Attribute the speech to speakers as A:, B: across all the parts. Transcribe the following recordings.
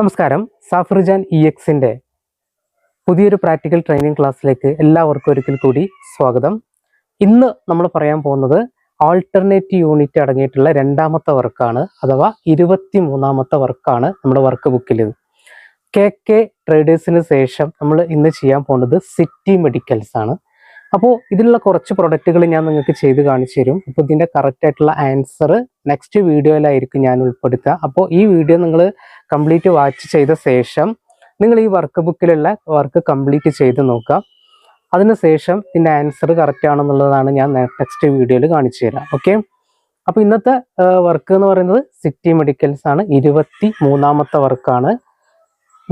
A: നമസ്കാരം. സാഫ്രിജാൻ ഇ എക്സിന്റെ പുതിയൊരു പ്രാക്ടിക്കൽ ട്രെയിനിങ് ക്ലാസ്സിലേക്ക് എല്ലാവർക്കും ഒരിക്കൽ കൂടി സ്വാഗതം. ഇന്ന് നമ്മൾ പറയാൻ പോകുന്നത് ആൾട്ടർനേറ്റ് യൂണിറ്റ് അടങ്ങിയിട്ടുള്ള രണ്ടാമത്തെ വർക്കാണ് അഥവാ ഇരുപത്തി മൂന്നാമത്തെ വർക്കാണ് നമ്മുടെ വർക്ക് ബുക്കിൽ കെ കെ ട്രേഡേഴ്സിന് ശേഷം നമ്മൾ ഇന്ന് ചെയ്യാൻ പോകുന്നത് സിറ്റി മെഡിക്കൽസ് ആണ്. അപ്പോൾ ഇതിലുള്ള കുറച്ച് പ്രൊഡക്റ്റുകൾ ഞാൻ നിങ്ങൾക്ക് ചെയ്ത് കാണിച്ചു തരും. അപ്പോൾ ഇതിന്റെ കറക്റ്റ് ആയിട്ടുള്ള ആൻസർ നെക്സ്റ്റ് വീഡിയോയിലായിരിക്കും ഞാൻ ഉൾപ്പെടുത്തുക. അപ്പോൾ ഈ വീഡിയോ നിങ്ങൾ കംപ്ലീറ്റ് വാച്ച് ചെയ്ത ശേഷം നിങ്ങൾ ഈ വർക്ക് ബുക്കിലുള്ള വർക്ക് കംപ്ലീറ്റ് ചെയ്ത് നോക്കുക. അതിനുശേഷം ഇതിന്റെ ആൻസർ കറക്റ്റ് ആണെന്നുള്ളതാണ് ഞാൻ നെക്സ്റ്റ് വീഡിയോയിൽ കാണിച്ചു തരാം. ഓക്കെ അപ്പോൾ ഇന്നത്തെ വർക്ക് എന്ന് പറയുന്നത് സിറ്റി മെഡിക്കൽസ് ആണ്. ഇരുപത്തി മൂന്നാമത്തെ വർക്കാണ്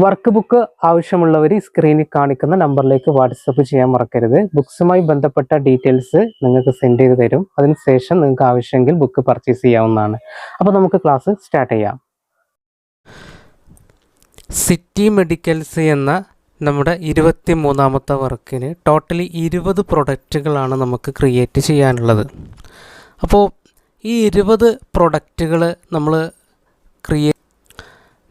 A: വർക്ക് ബുക്ക് ആവശ്യമുള്ളവർ സ്ക്രീനിൽ കാണിക്കുന്ന നമ്പറിലേക്ക് വാട്സപ്പ് ചെയ്യാൻ മറക്കരുത്. ബുക്സുമായി ബന്ധപ്പെട്ട ഡീറ്റെയിൽസ് നിങ്ങൾക്ക് സെൻഡ് ചെയ്ത് തരും. അതിനുശേഷം നിങ്ങൾക്ക് ആവശ്യമെങ്കിൽ ബുക്ക് പർച്ചേസ് ചെയ്യാവുന്നതാണ്. അപ്പോൾ നമുക്ക് ക്ലാസ് സ്റ്റാർട്ട് ചെയ്യാം. സിറ്റി മെഡിക്കൽസ് എന്ന നമ്മുടെ ഇരുപത്തി മൂന്നാമത്തെ വർക്കിന് ടോട്ടലി ഇരുപത് പ്രൊഡക്റ്റുകളാണ് നമുക്ക് ക്രിയേറ്റ് ചെയ്യാനുള്ളത്. അപ്പോൾ ഈ ഇരുപത് പ്രൊഡക്റ്റുകൾ നമ്മൾ ക്രിയേ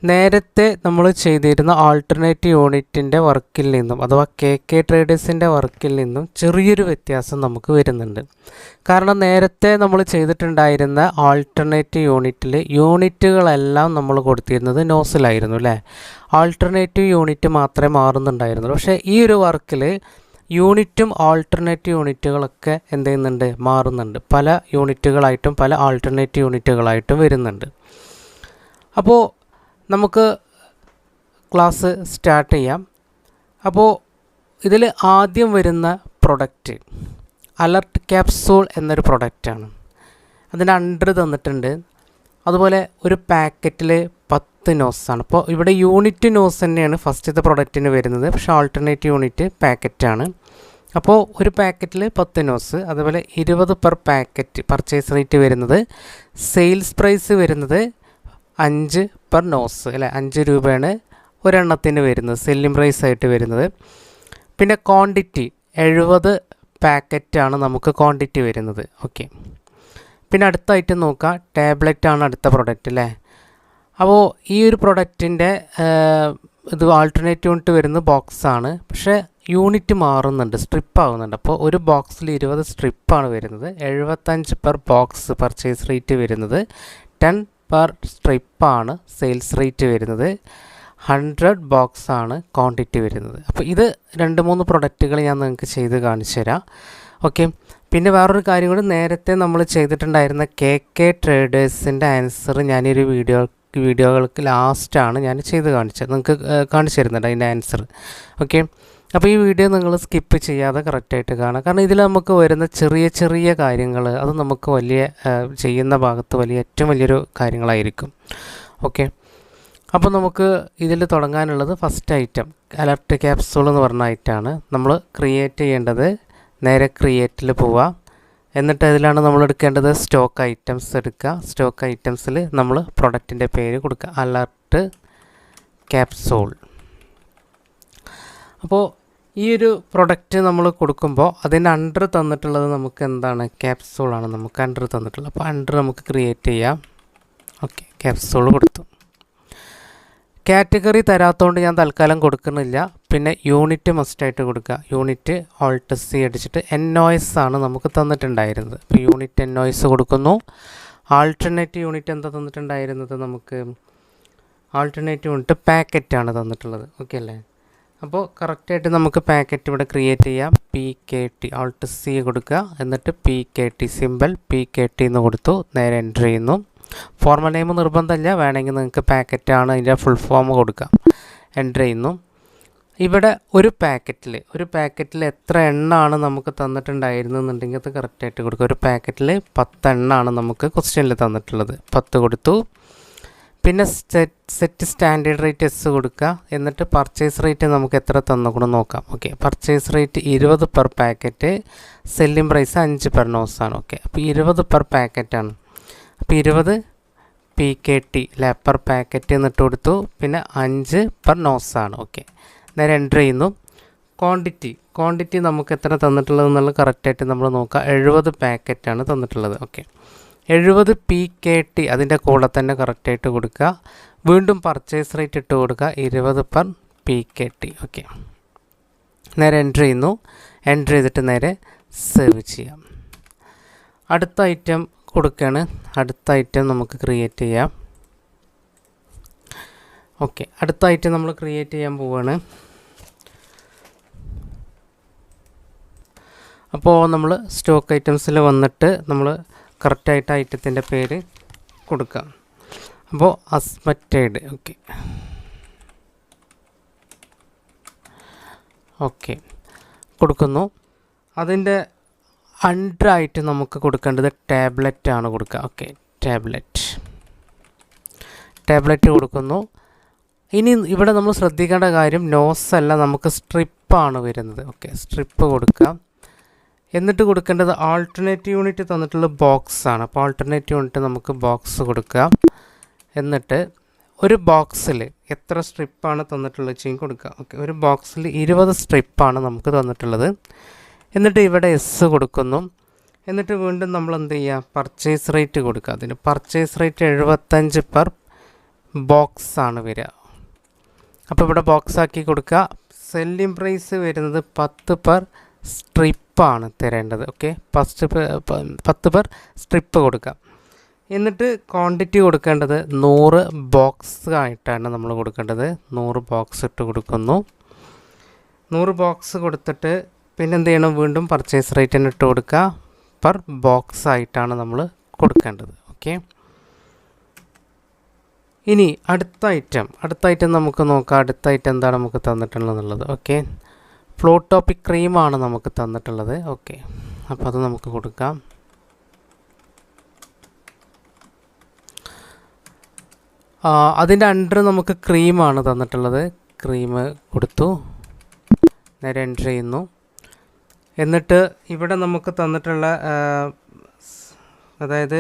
A: നേരത്തെ നമ്മൾ ചെയ്തിരുന്ന ആൾട്ടർനേറ്റ് യൂണിറ്റിന്റെ വർക്കിൽ നിന്നും അഥവാ കെ കെ ട്രേഡേഴ്സിന്റെ വർക്കിൽ നിന്നും ചെറിയൊരു വ്യത്യാസം നമുക്ക് വരുന്നുണ്ട്. കാരണം നേരത്തെ നമ്മൾ ചെയ്തിട്ടുണ്ടായിരുന്ന ആൾട്ടർനേറ്റ് യൂണിറ്റിൽ യൂണിറ്റുകളെല്ലാം നമ്മൾ കൊടുത്തിരുന്നത് നോസിലായിരുന്നു അല്ലേ? ആൾട്ടർനേറ്റീവ് യൂണിറ്റ് മാത്രമേ മാറുന്നുണ്ടായിരുന്നുള്ളൂ. പക്ഷേ ഈ ഒരു വർക്കിൽ യൂണിറ്റും ആൾട്ടർനേറ്റീവ് യൂണിറ്റുകളൊക്കെ എന്ത് ചെയ്യുന്നുണ്ട്? മാറുന്നുണ്ട്. പല യൂണിറ്റുകളായിട്ടും പല ആൾട്ടർനേറ്റീവ് യൂണിറ്റുകളായിട്ടും വരുന്നുണ്ട്. അപ്പോൾ നമുക്ക് ക്ലാസ് സ്റ്റാർട്ട് ചെയ്യാം. അപ്പോൾ ഇതിൽ ആദ്യം വരുന്ന പ്രൊഡക്റ്റ് അലർട്ട് ക്യാപ്സൂൾ എന്നൊരു പ്രൊഡക്റ്റാണ് അതിന്റെ അണ്ടർ തന്നിട്ടുണ്ട്. അതുപോലെ ഒരു പാക്കറ്റിൽ പത്ത് നോസാണ് അപ്പോൾ ഇവിടെ യൂണിറ്റ് നോസ് തന്നെയാണ് ഫസ്റ്റത്തെ പ്രൊഡക്റ്റിന് വരുന്നത്. പക്ഷേ ആൾട്ടർനേറ്റ് യൂണിറ്റ് പാക്കറ്റാണ് അപ്പോൾ ഒരു പാക്കറ്റിൽ പത്ത് നോസ് അതുപോലെ ഇരുപത് പെർ പാക്കറ്റ് പർച്ചേസ് റേറ്റ് വരുന്നത്. സെയിൽസ് പ്രൈസ് വരുന്നത് അഞ്ച് പെർ നോസ് അല്ലെ? അഞ്ച് രൂപയാണ് ഒരെണ്ണത്തിന് വരുന്നത്. സെല്ലിംഗ് പ്രൈസ് ആയിട്ട് വരുന്നത്. പിന്നെ ക്വാണ്ടിറ്റി എഴുപത് പാക്കറ്റാണ് നമുക്ക് ക്വാണ്ടിറ്റി വരുന്നത്. ഓക്കെ പിന്നെ അടുത്ത ഐറ്റം നോക്കാം. ടാബ്ലറ്റ് ആണ് അടുത്ത പ്രൊഡക്റ്റ് അല്ലേ? അപ്പോൾ ഈ ഒരു പ്രൊഡക്റ്റിന്റെ ഇത് ആൾട്ടർനേറ്റീവ് യൂണിറ്റ് വരുന്ന ബോക്സാണ് പക്ഷേ യൂണിറ്റ് മാറുന്നുണ്ട്. സ്ട്രിപ്പ് ആവുന്നുണ്ട്. അപ്പോൾ ഒരു ബോക്സിൽ ഇരുപത് സ്ട്രിപ്പാണ് വരുന്നത്. എഴുപത്തഞ്ച് പെർ ബോക്സ് പർച്ചേസ് റേറ്റ് വരുന്നത്. ടെൻ പെർ സ്ട്രിപ്പാണ് സെയിൽസ് റേറ്റ് വരുന്നത്. ഹൺഡ്രഡ് ബോക്സ് ആണ് ക്വാണ്ടിറ്റി വരുന്നത്. അപ്പോൾ ഇത് രണ്ട് മൂന്ന് പ്രൊഡക്റ്റുകൾ ഞാൻ നിങ്ങൾക്ക് ചെയ്ത് കാണിച്ചു തരാം. ഓക്കെ പിന്നെ വേറൊരു കാര്യം കൂടി നേരത്തെ നമ്മൾ ചെയ്തിട്ടുണ്ടായിരുന്ന കെ കെ ട്രേഡേഴ്സിന്റെ ആൻസർ ഞാനൊരു വീഡിയോ വീഡിയോകൾക്ക് ലാസ്റ്റാണ് ഞാൻ ചെയ്ത് കാണിച്ചത്. നിങ്ങൾക്ക് കാണിച്ചു തരുന്നുണ്ട് അതിന്റെ ആൻസർ ഓക്കെ അപ്പോൾ ഈ വീഡിയോ നിങ്ങൾ സ്കിപ്പ് ചെയ്യാതെ കറക്റ്റായിട്ട് കാണാം കാരണം ഇതിൽ നമുക്ക് വരുന്ന ചെറിയ ചെറിയ കാര്യങ്ങൾ അത് നമുക്ക് വലിയ ചെയ്യുന്ന ഭാഗത്ത് വലിയ ഏറ്റവും വലിയൊരു കാര്യങ്ങളായിരിക്കും. ഓക്കെ അപ്പോൾ നമുക്ക് ഇതിൽ തുടങ്ങാനുള്ളത് ഫസ്റ്റ് ഐറ്റം അലർട്ട് ക്യാപ്സൂൾ എന്ന് പറഞ്ഞ ഐറ്റമാണ് നമ്മൾ ക്രിയേറ്റ് ചെയ്യേണ്ടത് നേരെ ക്രിയേറ്റിൽ പോവുക എന്നിട്ട് അതിലാണ് നമ്മൾ എടുക്കേണ്ടത് സ്റ്റോക്ക് ഐറ്റംസ് എടുക്കുക. സ്റ്റോക്ക് ഐറ്റംസിൽ നമ്മൾ പ്രൊഡക്റ്റിന്റെ പേര് കൊടുക്കുക. അലർട്ട് ക്യാപ്സൂൾ അപ്പോൾ ഈ ഒരു പ്രൊഡക്റ്റ് നമ്മൾ കൊടുക്കുമ്പോൾ അതിന് അണ്ടർ തന്നിട്ടുള്ളത് നമുക്ക് എന്താണ്? ക്യാപ്സൂളാണ് നമുക്ക് അണ്ടർ തന്നിട്ടുള്ളത്. അപ്പോൾ അണ്ടർ നമുക്ക് ക്രിയേറ്റ് ചെയ്യാം. ഓക്കെ ക്യാപ്സൂൾ കൊടുത്തു. കാറ്റഗറി തരാത്തതുകൊണ്ട് ഞാൻ തൽക്കാലം കൊടുക്കുന്നില്ല. പിന്നെ യൂണിറ്റ് മസ്റ്റായിട്ട് കൊടുക്കുക. യൂണിറ്റ് ഓൾട്ട് സി അടിച്ചിട്ട് എൻ നോയ്സ് ആണ് നമുക്ക് തന്നിട്ടുണ്ടായിരുന്നത്. അപ്പോൾ യൂണിറ്റ് എൻ നോയ്സ് കൊടുക്കുന്നു. ആൾട്ടർനേറ്റ് യൂണിറ്റ് എന്താ തന്നിട്ടുണ്ടായിരുന്നത് നമുക്ക്? ആൾട്ടർനേറ്റ് യൂണിറ്റ് പാക്കറ്റാണ് തന്നിട്ടുള്ളത്. ഓക്കെ അല്ലേ? അപ്പോൾ കറക്റ്റായിട്ട് നമുക്ക് പാക്കറ്റ് ഇവിടെ ക്രിയേറ്റ് ചെയ്യാം. P K T alt C കൊടുക്കുക. എന്നിട്ട് P K T simple P K T എന്ന് കൊടുത്തു. നേരെ എന്റർ ചെയ്യുന്നു. ഫോർമൽ നെയിം നിർബന്ധമില്ല. വേണമെങ്കിൽ നിങ്ങൾക്ക് പാക്കറ്റാണ് അതിന്റെ ഫുൾ ഫോം കൊടുക്കാം. എന്റർ ചെയ്യുന്നു. ഇവിടെ ഒരു പാക്കറ്റിൽ ഒരു പാക്കറ്റിൽ എത്ര എണ്ണമാണ് നമുക്ക് തന്നിട്ടുണ്ടായിരുന്നെന്നുണ്ടെങ്കിൽ അത് കറക്റ്റായിട്ട് കൊടുക്കുക. ഒരു പാക്കറ്റിൽ പത്തെണ്ണമാണ് നമുക്ക് ക്വസ്റ്റ്യനിൽ തന്നിട്ടുള്ളത്. പത്ത് കൊടുത്തു. പിന്നെ set set standard rate S കൊടുക്കുക. എന്നിട്ട് പർച്ചേസ് റേറ്റ് നമുക്ക് എത്ര തന്നുകൂടെ നോക്കാം. ഓക്കെ പർച്ചേസ് റേറ്റ് ഇരുപത് പെർ പാക്കറ്റ് സെല്ലിംഗ് പ്രൈസ് അഞ്ച് പെർ നോസാണ് ഓക്കെ അപ്പോൾ ഇരുപത് പെർ പാക്കറ്റാണ് അപ്പോൾ ഇരുപത് പി കെ ടി അല്ലെ പെർ പാക്കറ്റ് എന്നിട്ട് കൊടുത്തു. പിന്നെ അഞ്ച് പെർ നോസാണ് ഓക്കെ നേരെ എന്റർ ചെയ്യുന്നു. ക്വാണ്ടിറ്റി ക്വാണ്ടിറ്റി നമുക്ക് എത്ര തന്നിട്ടുള്ളത് എന്നുള്ളത് കറക്റ്റായിട്ട് നമ്മൾ നോക്കുക എഴുപത് പാക്കറ്റാണ് തന്നിട്ടുള്ളത്. ഓക്കെ എഴുപത് പി കെ ടി അതിന്റെ കൂടെ തന്നെ കറക്റ്റായിട്ട് കൊടുക്കുക. വീണ്ടും പർച്ചേസ് റേറ്റ് ഇട്ട് കൊടുക്കുക. ഇരുപത് per P K T okay നേരെ എൻട്രി ചെയ്യുന്നു. എന്റർ ചെയ്തിട്ട് നേരെ സേവ് ചെയ്യാം. അടുത്ത ഐറ്റം കൊടുക്കുകയാണ്. അടുത്ത ഐറ്റം നമുക്ക് ക്രിയേറ്റ് ചെയ്യാം. ഓക്കെ അടുത്ത ഐറ്റം നമ്മൾ ക്രിയേറ്റ് ചെയ്യാൻ പോവുകയാണ്. അപ്പോൾ നമ്മൾ സ്റ്റോക്ക് ഐറ്റംസിൽ വന്നിട്ട് നമ്മൾ കറക്റ്റായിട്ട് ഐറ്റത്തിന്റെ പേര് കൊടുക്കാം അപ്പോൾ അസ്മറ്റൈഡ്. ഓക്കെ. ഓക്കെ. കൊടുക്കുന്നു. അതിന്റെ അണ്ടറായിട്ട് നമുക്ക് കൊടുക്കേണ്ടത് ടാബ്ലറ്റ് ആണ് കൊടുക്കുക. ഓക്കെ. ടാബ്ലറ്റ്. ടാബ്ലറ്റ് കൊടുക്കുന്നു. ഇനി ഇവിടെ നമ്മൾ ശ്രദ്ധിക്കേണ്ട കാര്യം നോസ് അല്ല നമുക്ക് സ്ട്രിപ്പാണ് വരുന്നത്. ഓക്കെ. സ്ട്രിപ്പ് കൊടുക്കാം എന്നിട്ട് കൊടുക്കേണ്ടത് ആൾട്ടർനേറ്റ് യൂണിറ്റ് തന്നിട്ടുള്ള ബോക്സ് ആണ്. അപ്പോൾ ആൾട്ടർനേറ്റ് യൂണിറ്റ് നമുക്ക് ബോക്സ് കൊടുക്കുക. എന്നിട്ട് ഒരു ബോക്സിൽ എത്ര സ്ട്രിപ്പാണ് തന്നിട്ടുള്ളത് വെച്ചാൽ കൊടുക്കുക. ഓക്കെ ഒരു ബോക്സിൽ ഇരുപത് സ്ട്രിപ്പാണ് നമുക്ക് തന്നിട്ടുള്ളത്. എന്നിട്ട് ഇവിടെ എസ് കൊടുക്കുന്നു. എന്നിട്ട് വീണ്ടും നമ്മൾ എന്ത് ചെയ്യുക? പർച്ചേസ് റേറ്റ് കൊടുക്കുക. അതിന് പർച്ചേസ് റേറ്റ് എഴുപത്തഞ്ച് പെർ ബോക്സ് ആണ് വരിക. അപ്പോൾ ഇവിടെ ബോക്സ് ആക്കി കൊടുക്കുക. സെല്ലിംഗ് പ്രൈസ് വരുന്നത് പത്ത് പെർ സ്ട്രിപ്പാണ് തരേണ്ടത് ഓക്കെ ഫസ്റ്റ് പത്ത് പേർ സ്ട്രിപ്പ് കൊടുക്കാം. എന്നിട്ട് ക്വാണ്ടിറ്റി കൊടുക്കേണ്ടത് നൂറ് ബോക്സ് ആയിട്ടാണ് നമ്മൾ കൊടുക്കേണ്ടത്. നൂറ് ബോക്സ് ഇട്ട് കൊടുക്കുന്നു. നൂറ് ബോക്സ് കൊടുത്തിട്ട് പിന്നെ എന്ത് ചെയ്യണം? വീണ്ടും പർച്ചേസ് റേറ്റിന് ഇട്ട് കൊടുക്കുക. പെർ ബോക്സ് ആയിട്ടാണ് നമ്മൾ കൊടുക്കേണ്ടത് ഓക്കെ ഇനി അടുത്ത ഐറ്റം അടുത്ത ഐറ്റം നമുക്ക് നോക്കാം. അടുത്ത ഐറ്റം എന്താണ് നമുക്ക് തന്നിട്ടുള്ളത് ഓക്കെ ഫ്ലോ ടോപ്പിക് ക്രീമാണ് നമുക്ക് തന്നിട്ടുള്ളത്. ഓക്കെ അപ്പോൾ അത് നമുക്ക് കൊടുക്കാം. അതിന്റെ അണ്ടർ നമുക്ക് ക്രീമാണ് തന്നിട്ടുള്ളത്. ക്രീം കൊടുത്തു. നേരെ എന്റർ ചെയ്യുന്നു. എന്നിട്ട് ഇവിടെ നമുക്ക് തന്നിട്ടുള്ള അതായത്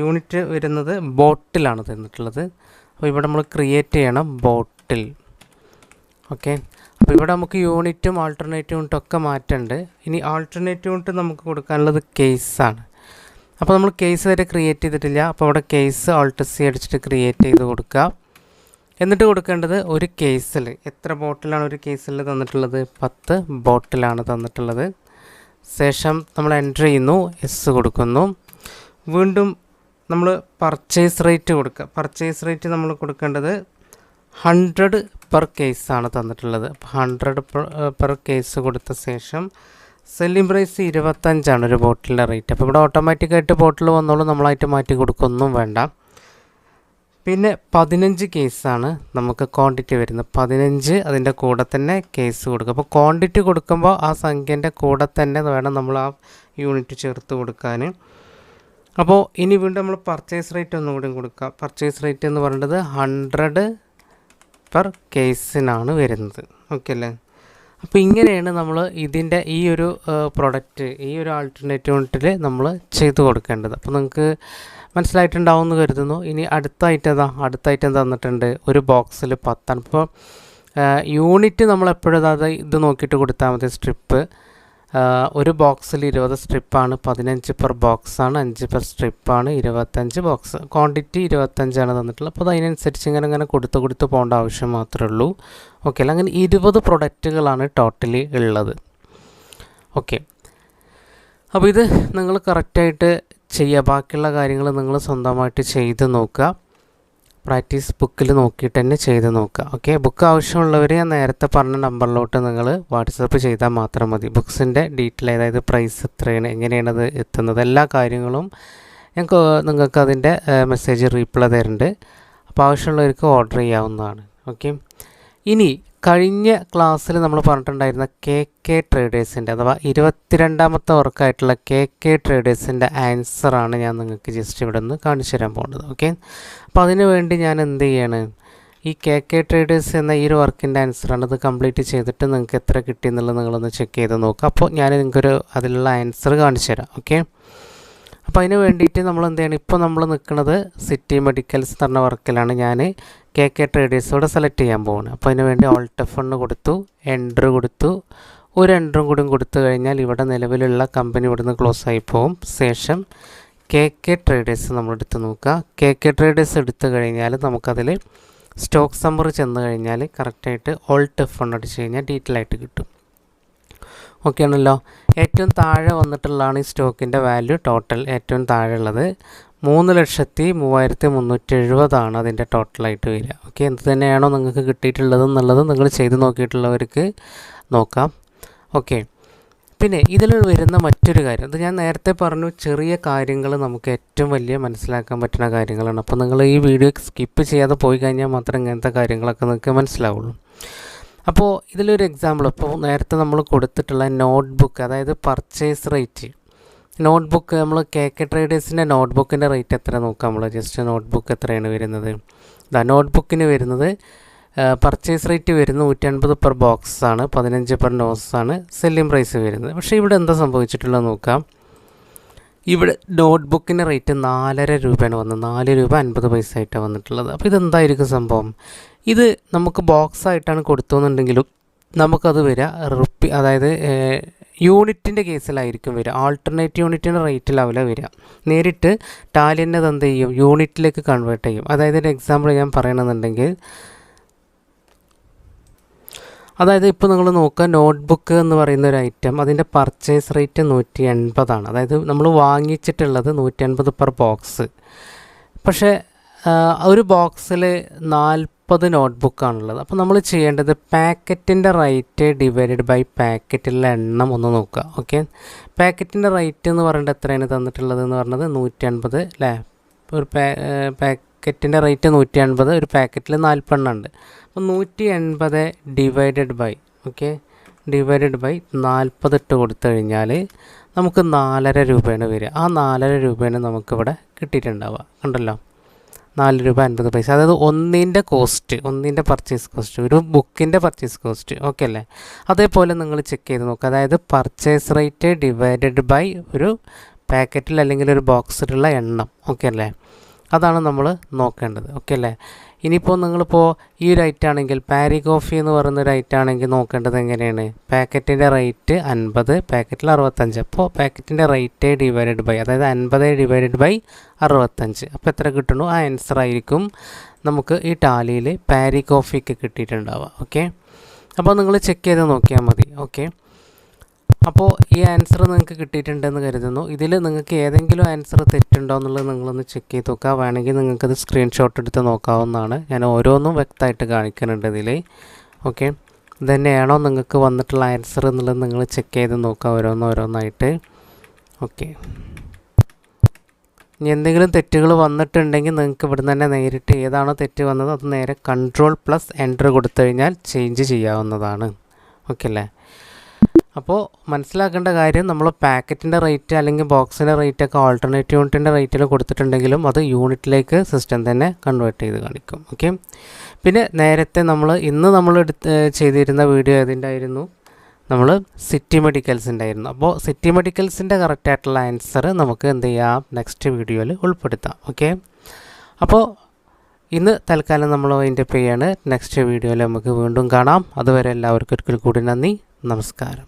A: യൂണിറ്റ് വരുന്നത് ബോട്ടിലാണ് തന്നിട്ടുള്ളത്. അപ്പോൾ ഇവിടെ നമ്മൾ ക്രിയേറ്റ് ചെയ്യണം ബോട്ടിൽ ഓക്കെ അപ്പോൾ ഇവിടെ നമുക്ക് യൂണിറ്റും ആൾട്ടർനേറ്റീവ് യൂണിറ്റും ഒക്കെ മാറ്റുന്നുണ്ട് ഇനി ആൾട്ടർനേറ്റീവ് യൂണിറ്റ് നമുക്ക് കൊടുക്കാനുള്ളത് കേസാണ് അപ്പോൾ നമ്മൾ കേസ് വരെ ക്രിയേറ്റ് ചെയ്തിട്ടില്ല. അപ്പോൾ അവിടെ കേസ് ആൾട്ട് സി അടിച്ചിട്ട് ക്രിയേറ്റ് ചെയ്ത് കൊടുക്കുക. എന്നിട്ട് കൊടുക്കേണ്ടത് ഒരു കേസിൽ എത്ര ബോട്ടിലാണ് ഒരു കേസിൽ തന്നിട്ടുള്ളത്? പത്ത് ബോട്ടിലാണ് തന്നിട്ടുള്ളത്. ശേഷം നമ്മൾ എന്റർ ചെയ്യുന്നു. എസ് കൊടുക്കുന്നു. വീണ്ടും നമ്മൾ പർച്ചേസ് റേറ്റ് കൊടുക്കുക. പർച്ചേസ് റേറ്റ് നമ്മൾ കൊടുക്കേണ്ടത് ഹൺഡ്രഡ് പെർ കേസാണ് തന്നിട്ടുള്ളത്. ഹൺഡ്രഡ് പെർ കേസ് കൊടുത്ത ശേഷം സെല്ലിംഗ് പ്രൈസ് ഇരുപത്തഞ്ചാണ് ഒരു ബോട്ടിലിന്റെ റേറ്റ്. അപ്പോൾ ഇവിടെ ഓട്ടോമാറ്റിക്കായിട്ട് ബോട്ടിൽ വന്നോളൂ നമ്മളായിട്ട് മാറ്റി കൊടുക്കൊന്നും വേണ്ട. പിന്നെ പതിനഞ്ച് കേസാണ് നമുക്ക് ക്വാണ്ടിറ്റി വരുന്നത്. പതിനഞ്ച് അതിന്റെ കൂടെ തന്നെ കേസ് കൊടുക്കുക. അപ്പോൾ ക്വാണ്ടിറ്റി കൊടുക്കുമ്പോൾ ആ സംഖ്യന്റെ കൂടെ തന്നെ വേണം നമ്മൾ ആ യൂണിറ്റ് ചേർത്ത് കൊടുക്കാൻ. അപ്പോൾ ഇനി വീണ്ടും നമ്മൾ പർച്ചേസ് റേറ്റ് ഒന്നുകൂടി കൊടുക്കുക പർച്ചേസ് റേറ്റ് എന്ന് പറയുന്നത് ഹൺഡ്രഡ് പെർ കേസിനാണ് വരുന്നത്. ഓക്കെ അല്ലേ? അപ്പോൾ ഇങ്ങനെയാണ് നമ്മൾ ഇതിന്റെ ഈ ഒരു പ്രൊഡക്റ്റ് ഈ ഒരു ആൾട്ടർനേറ്റീവ് യൂണിറ്റിൽ നമ്മൾ ചെയ്തു കൊടുക്കേണ്ടത്. അപ്പോൾ നിങ്ങൾക്ക് മനസ്സിലായിട്ടുണ്ടാവും എന്ന് കരുതുന്നു. ഇനി അടുത്ത ഐറ്റം ഏതാ? അടുത്ത ഐറ്റം തന്നിട്ടുണ്ട്? ഒരു ബോക്സിൽ പത്താണ്. ഇപ്പോൾ യൂണിറ്റ് നമ്മൾ എപ്പോഴും അതായത് ഇത് നോക്കിയിട്ട് കൊടുത്താൽ മതി സ്ട്രിപ്പ് ഒരു ബോക്സിൽ ഇരുപത് സ്ട്രിപ്പാണ് പതിനഞ്ച് പെർ ബോക്സാണ് അഞ്ച് പെർ സ്ട്രിപ്പാണ് ഇരുപത്തഞ്ച് ബോക്സ് ക്വാണ്ടിറ്റി ഇരുപത്തഞ്ചാണ് തന്നിട്ടുള്ളത്. അപ്പോൾ അതിനനുസരിച്ച് ഇങ്ങനെ ഇങ്ങനെ കൊടുത്ത് കൊടുത്ത് പോകേണ്ട ആവശ്യം മാത്രമേ ഉള്ളൂ. ഓക്കെ അല്ല അങ്ങനെ ഇരുപത് പ്രൊഡക്റ്റുകളാണ് ടോട്ടലി ഉള്ളത്. ഓക്കെ അപ്പോൾ ഇത് നിങ്ങൾ കറക്റ്റായിട്ട് ചെയ്യുക ബാക്കിയുള്ള കാര്യങ്ങൾ നിങ്ങൾ സ്വന്തമായിട്ട് ചെയ്ത് നോക്കുക. പ്രാക്ടീസ് ബുക്കിൽ നോക്കിയിട്ട് തന്നെ ചെയ്ത് നോക്കുക. ഓക്കെ? ബുക്ക് ആവശ്യമുള്ളവർ ഞാൻ നേരത്തെ പറഞ്ഞ നമ്പറിലോട്ട് നിങ്ങൾ വാട്സപ്പ് ചെയ്താൽ മാത്രം മതി. ബുക്സിന്റെ ഡീറ്റെയിൽ അതായത് പ്രൈസ് എത്രയാണ് എങ്ങനെയാണ് അത് എത്തുന്നത് എല്ലാ കാര്യങ്ങളും ഞങ്ങൾക്ക് നിങ്ങൾക്ക് അതിന്റെ മെസ്സേജ് റീപ്ലൈ തരുന്നുണ്ട്. അപ്പോൾ ആവശ്യമുള്ളവർക്ക് ഓർഡർ ചെയ്യാവുന്നതാണ്. ഓക്കെ? ഇനി കഴിഞ്ഞ ക്ലാസ്സിൽ നമ്മൾ പറഞ്ഞിട്ടുണ്ടായിരുന്ന കെ കെ ട്രേഡേഴ്സിന്റെ അഥവാ ഇരുപത്തിരണ്ടാമത്തെ വർക്കായിട്ടുള്ള കെ കെ ട്രേഡേഴ്സിന്റെ ആൻസറാണ് ഞാൻ നിങ്ങൾക്ക് ജസ്റ്റ് ഇവിടെ നിന്ന് കാണിച്ചു തരാൻ പോകുന്നത് ഓക്കെ അപ്പോൾ അതിന് വേണ്ടി ഞാൻ എന്ത് ചെയ്യാണ്? ഈ കെ കെ ട്രേഡേഴ്സ് എന്ന ഈ ഒരു വർക്കിന്റെ ആൻസറാണ് ഇത് കംപ്ലീറ്റ് ചെയ്തിട്ട് നിങ്ങൾക്ക് എത്ര കിട്ടി എന്നുള്ളത് നിങ്ങളൊന്ന് ചെക്ക് ചെയ്ത് നോക്കുക. അപ്പോൾ ഞാൻ നിങ്ങൾക്കൊരു അതിലുള്ള ആൻസർ കാണിച്ചു തരാം ഓക്കെ അപ്പോൾ അതിന് വേണ്ടിയിട്ട് നമ്മൾ എന്ത് ചെയ്യണം? ഇപ്പോൾ നമ്മൾ നിൽക്കുന്നത് സിറ്റി മെഡിക്കൽസ് എന്ന് പറഞ്ഞ വർക്കിലാണ് ഞാൻ കെ കെ ട്രേഡേഴ്സോടെ സെലക്ട് ചെയ്യാൻ പോകുന്നത് അപ്പോൾ അതിന് വേണ്ടി ഓൾട്ട് ഫണ്ട് കൊടുത്തു എൻട്രി കൊടുത്തു. ഒരു എൻട്രും കൂടി കൊടുത്തു കഴിഞ്ഞാൽ ഇവിടെ നിലവിലുള്ള കമ്പനി ഇവിടുന്ന് ക്ലോസ് ആയി പോകും ശേഷം കെ കെ ട്രേഡേഴ്സ് നമ്മൾ എടുത്ത് നോക്കുക. കെ കെ ട്രേഡേഴ്സ് എടുത്തു കഴിഞ്ഞാൽ നമുക്കതിൽ സ്റ്റോക്ക് സമ്മർ ചെന്ന് കഴിഞ്ഞാൽ കറക്റ്റായിട്ട് ഓൾട്ട് എഫ് അടിച്ച് കഴിഞ്ഞാൽ ഡീറ്റെയിൽ ആയിട്ട് കിട്ടും. ഓക്കെ ആണല്ലോ. ഏറ്റവും താഴെ വന്നിട്ടുള്ളതാണ് ഈ സ്റ്റോക്കിന്റെ വാല്യൂ ടോട്ടൽ ഏറ്റവും താഴെ ഉള്ളത് മൂന്ന് ലക്ഷത്തി മൂവായിരത്തി മുന്നൂറ്റി എഴുപതാണ് അതിന്റെ ടോട്ടലായിട്ട് വരിക. ഓക്കെ എന്ത് തന്നെയാണോ നിങ്ങൾക്ക് കിട്ടിയിട്ടുള്ളത് എന്നുള്ളത് നിങ്ങൾ ചെയ്ത് നോക്കിയിട്ടുള്ളവർക്ക് നോക്കാം. ഓക്കെ പിന്നെ ഇതിൽ വരുന്ന മറ്റൊരു കാര്യം. അത് ഞാൻ നേരത്തെ പറഞ്ഞു ചെറിയ കാര്യങ്ങൾ നമുക്ക് ഏറ്റവും വലിയ മനസ്സിലാക്കാൻ പറ്റുന്ന കാര്യങ്ങളാണ്. അപ്പോൾ നിങ്ങൾ ഈ വീഡിയോ സ്കിപ്പ് ചെയ്യാതെ പോയി കഴിഞ്ഞാൽ മാത്രം ഇങ്ങനത്തെ കാര്യങ്ങളൊക്കെ നിങ്ങൾക്ക് മനസ്സിലാവുള്ളൂ. അപ്പോൾ ഇതിലൊരു എക്സാമ്പിൾ ഇപ്പോൾ നേരത്തെ നമ്മൾ കൊടുത്തിട്ടുള്ള നോട്ട്ബുക്ക് അതായത് പർച്ചേസ് റേറ്റ് നോട്ട്ബുക്ക് നമ്മൾ കെ കെ ട്രേഡേഴ്സിന്റെ നോട്ട്ബുക്കിന്റെ റേറ്റ് എത്ര നോക്കാം നമ്മൾ ജസ്റ്റ് നോട്ട്ബുക്ക് എത്രയാണ് വരുന്നത്? ഇതാ നോട്ട്ബുക്കിന് വരുന്നത് പർച്ചേസ് റേറ്റ് വരുന്നത് നൂറ്റൻപത് പെർ ബോക്സ് ആണ് പതിനഞ്ച് പെർ നോസ് ആണ് സെല്ലിംഗ് പ്രൈസ് വരുന്നത്. പക്ഷേ ഇവിടെ എന്താ സംഭവിച്ചിട്ടുള്ളത് നോക്കാം. ഇവിടെ നോട്ട്ബുക്കിന്റെ റേറ്റ് നാലര രൂപയാണ് വന്നത്. നാല് രൂപ അൻപത് പൈസ ആയിട്ടാണ് വന്നിട്ടുള്ളത്. അപ്പോൾ ഇതെന്തായിരിക്കും സംഭവം? ഇത് നമുക്ക് ബോക്സ് ആയിട്ടാണ് കൊടുത്തുന്നുണ്ടെങ്കിലും നമുക്കത് വരിക റുപ്പി അതായത് യൂണിറ്റിന്റെ കേസിലായിരിക്കും വരിക. ആൾട്ടർനേറ്റ് യൂണിറ്റിന്റെ റേറ്റിലാവില്ല വരിക. നേരിട്ട് അത് എന്ത് ചെയ്യും? യൂണിറ്റിലേക്ക് കൺവേർട്ട് ചെയ്യും. അതായത് ഒരു എക്സാമ്പിൾ ഞാൻ പറയണമെന്നുണ്ടെങ്കിൽ അതായത് ഇപ്പോൾ നിങ്ങൾ നോക്കുക നോട്ട്ബുക്ക് എന്ന് പറയുന്ന ഒരു ഐറ്റം അതിന്റെ പർച്ചേസ് റേറ്റ് നൂറ്റി എൺപതാണ് അതായത് നമ്മൾ വാങ്ങിച്ചിട്ടുള്ളത് നൂറ്റി എൺപത് പെർ ബോക്സ് പക്ഷേ ഒരു ബോക്സിൽ നാൽപ്പത് നോട്ട്ബുക്കാണുള്ളത് അപ്പോൾ നമ്മൾ ചെയ്യേണ്ടത് പാക്കറ്റിന്റെ റേറ്റ് ഡിവൈഡഡ് ബൈ പാക്കറ്റിലെ എണ്ണം ഒന്ന് നോക്കുക. ഓക്കെ പാക്കറ്റിന്റെ റേറ്റ് എന്ന് പറയുന്നത് എത്രയാണ് തന്നിട്ടുള്ളത് എന്ന് പറഞ്ഞത് നൂറ്റി അൻപത് അല്ലേ ഒരു പാക്കറ്റിന്റെ റേറ്റ് നൂറ്റി അൻപത് ഒരു പാക്കറ്റിൽ നാൽപ്പെണ്ണം ഉണ്ട്. അപ്പോൾ നൂറ്റി എൺപത് divided by okay divided by നാൽപ്പത് ഇട്ട് കൊടുത്തു കഴിഞ്ഞാൽ നമുക്ക് നാലര രൂപയാണ് വരിക. ആ നാലര രൂപയാണ് നമുക്കിവിടെ കിട്ടിയിട്ടുണ്ടാവുക. കണ്ടല്ലോ? നാല് രൂപ അൻപത് പൈസ. അതായത് ഒന്നിന്റെ കോസ്റ്റ് ഒന്നിന്റെ പർച്ചേസ് കോസ്റ്റ് ഒരു ബുക്കിന്റെ പർച്ചേസ് കോസ്റ്റ് ഓക്കെ അല്ലേ? അതേപോലെ നിങ്ങൾ ചെക്ക് ചെയ്ത് നോക്കുക. അതായത് പർച്ചേസ് റേറ്റ് ഡിവൈഡഡ് ബൈ ഒരു പാക്കറ്റിൽ അല്ലെങ്കിൽ ഒരു ബോക്സിലുള്ള എണ്ണം. ഓക്കെ അല്ലേ? അതാണ് നമ്മൾ നോക്കേണ്ടത്. ഓക്കെ അല്ലേ? ഇനിയിപ്പോൾ നിങ്ങളിപ്പോൾ ഈ ഒരു ഐറ്റം ആണെങ്കിൽ പാരി കോഫി എന്ന് പറയുന്ന ഒരു ഐറ്റം ആണെങ്കിൽ നോക്കേണ്ടത് എങ്ങനെയാണ്? പാക്കറ്റിന്റെ റേറ്റ് അൻപത് പാക്കറ്റിൽ അറുപത്തഞ്ച്. അപ്പോൾ പാക്കറ്റിന്റെ റേറ്റ് ഡിവൈഡഡ് ബൈ അതായത് അൻപത് ഡിവൈഡഡ് ബൈ അറുപത്തഞ്ച്. അപ്പോൾ എത്ര കിട്ടണോ ആ ആൻസർ ആയിരിക്കും നമുക്ക് ഈ ടാലിയിൽ പാരി കോഫിക്ക് കിട്ടിയിട്ടുണ്ടാവുക. ഓക്കെ അപ്പോൾ നിങ്ങൾ ചെക്ക് ചെയ്ത് നോക്കിയാൽ മതി. ഓക്കെ അപ്പോൾ ഈ ആൻസർ നിങ്ങൾക്ക് കിട്ടിയിട്ടുണ്ടെന്ന് കരുതുന്നു. ഇതിൽ നിങ്ങൾക്ക് ഏതെങ്കിലും ആൻസർ തെറ്റുണ്ടോ എന്നുള്ളത് നിങ്ങളൊന്ന് ചെക്ക് ചെയ്ത് നോക്കുക. വേണമെങ്കിൽ നിങ്ങൾക്കത് സ്ക്രീൻഷോട്ട് എടുത്ത് നോക്കാവുന്നതാണ്. ഞാൻ ഓരോന്നും വ്യക്തമായിട്ട് കാണിക്കുന്നുണ്ട് ഇതിൽ ഓക്കെ ഇതന്നെയാണോ നിങ്ങൾക്ക് വന്നിട്ടുള്ള ആൻസർ എന്നുള്ളത് നിങ്ങൾ ചെക്ക് ചെയ്ത് നോക്കുക ഓരോന്നോരോന്നായിട്ട് ഓക്കെ ഇനി എന്തെങ്കിലും തെറ്റുകൾ വന്നിട്ടുണ്ടെങ്കിൽ നിങ്ങൾക്ക് ഇവിടുന്ന് തന്നെ നേരിട്ട് ഏതാണോ തെറ്റ് വന്നത് അത് നേരെ കൺട്രോൾ പ്ലസ് എന്റർ കൊടുത്തു കഴിഞ്ഞാൽ ചേഞ്ച് ചെയ്യാവുന്നതാണ്. ഓക്കെ അല്ലേ? അപ്പോൾ മനസ്സിലാക്കേണ്ട കാര്യം നമ്മൾ പാക്കറ്റിന്റെ റേറ്റ് അല്ലെങ്കിൽ ബോക്സിന്റെ റേറ്റ് ഒക്കെ ഓൾട്ടർനേറ്റ് യൂണിറ്റിന്റെ റേറ്റിൽ കൊടുത്തിട്ടുണ്ടെങ്കിലും അത് യൂണിറ്റിലേക്ക് സിസ്റ്റം തന്നെ കൺവേർട്ട് ചെയ്ത് കാണിക്കും. ഓക്കെ പിന്നെ നേരത്തെ നമ്മൾ ഇന്ന് നമ്മൾ എടുത്ത് ചെയ്തിരുന്ന വീഡിയോ ഏതിന്റെ ആയിരുന്നു നമ്മൾ സിറ്റി മെഡിക്കൽസിന്റെ ആയിരുന്നു അപ്പോൾ സിറ്റി മെഡിക്കൽസിന്റെ കറക്റ്റ് ആയിട്ടുള്ള ആൻസർ നമുക്ക് എന്ത് ചെയ്യാം? നെക്സ്റ്റ് വീഡിയോയിൽ ഉൾപ്പെടുത്താം. ഓക്കെ അപ്പോൾ ഇന്ന് തൽക്കാലം നമ്മൾ അതിന്റെ ചെയ്യാണ്. നെക്സ്റ്റ് വീഡിയോയിൽ നമുക്ക് വീണ്ടും കാണാം. അതുവരെ എല്ലാവർക്കും ഒരിക്കൽ കൂടി നന്ദി. നമസ്കാരം.